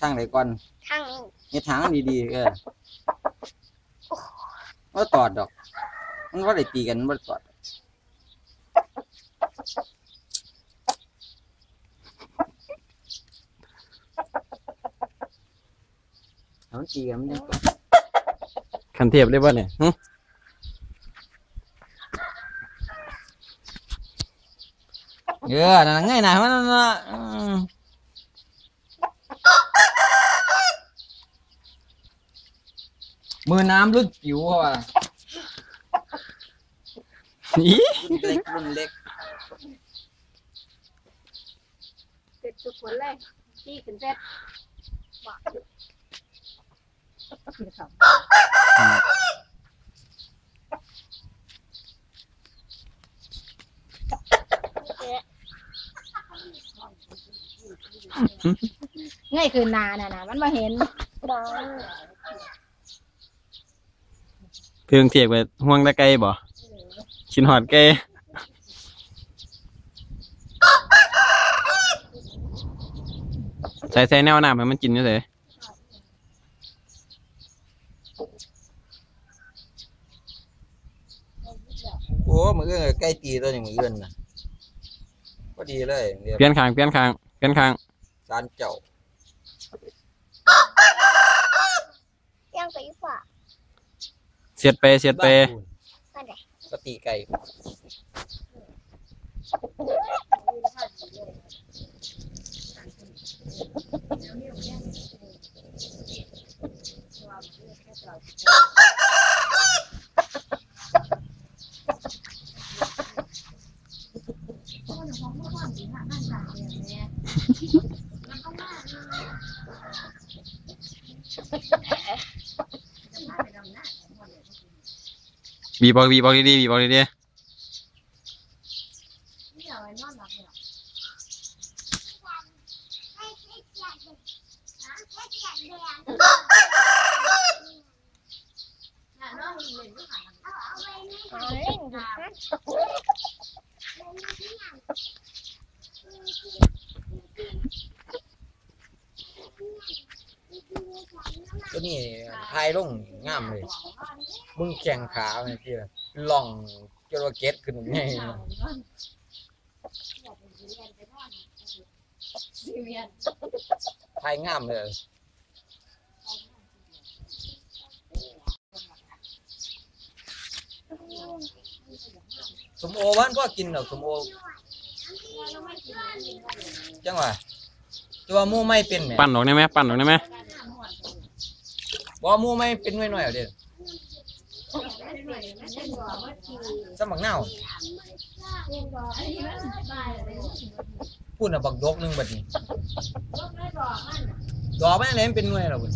ทางไหนก่อนทางนี้เฮ็ดทางดีๆเออบ่ตอดดอก มันบ่ได้ตีกันบ่ได้ตอดเอามันตีกันมันยังตอดคันเทียบได้บ่เนี่ยหึเออนั่นนะง่ายนะมันนั่นน่ะ มมือน้ำรุ่นจิ๋วเขาว่าอีรุ่นเล็กรุ่นเล็กเสร็จทุกคนเลยที่ขึ้นเสร็จว่าง่ายคือนาน่ะนะมันมาเห็นดอง เพิ่งเทียบไปห่วงตะไกบ่ชินหอดไกใส่ใส่แนวน้ำให้มันกินอยู่เฉยโอ้มือเอื้อนใกล้ตีตัวนี้มือเอื้อนนะพอดีเลยเรียบเปลี่ยนข้างเปลี่ยนข้างเปลี่ยนข้าง สารเจ้า ยังไปอยู่ฝ่า เสียดไปเสียดไปบ้านคุณนั่นแหละก็ตีไก่ บีบอกบีบอกดีๆบีบอกดี เอาเล่นอยู่ฮะ ตัวนี้ทายลงงามเลย มึงแข่งขาไงพี่ล่ะล่องจนว่าเก็ตขึ้นไงทายงามเลยสมโอบ้านก็กินดอกสมโอจังหวะตัวหมูไม่เป็นแหมๆปั้นออกได้ไหมปั้นออกได้ไหม บอหมูไม่เป็นหน่วยหน่อยเอาดสมังเน่าพูดน่ะบักดกหนึงแบบนี้ดอกมันไหนมันเป็นหน่วยเรอเว้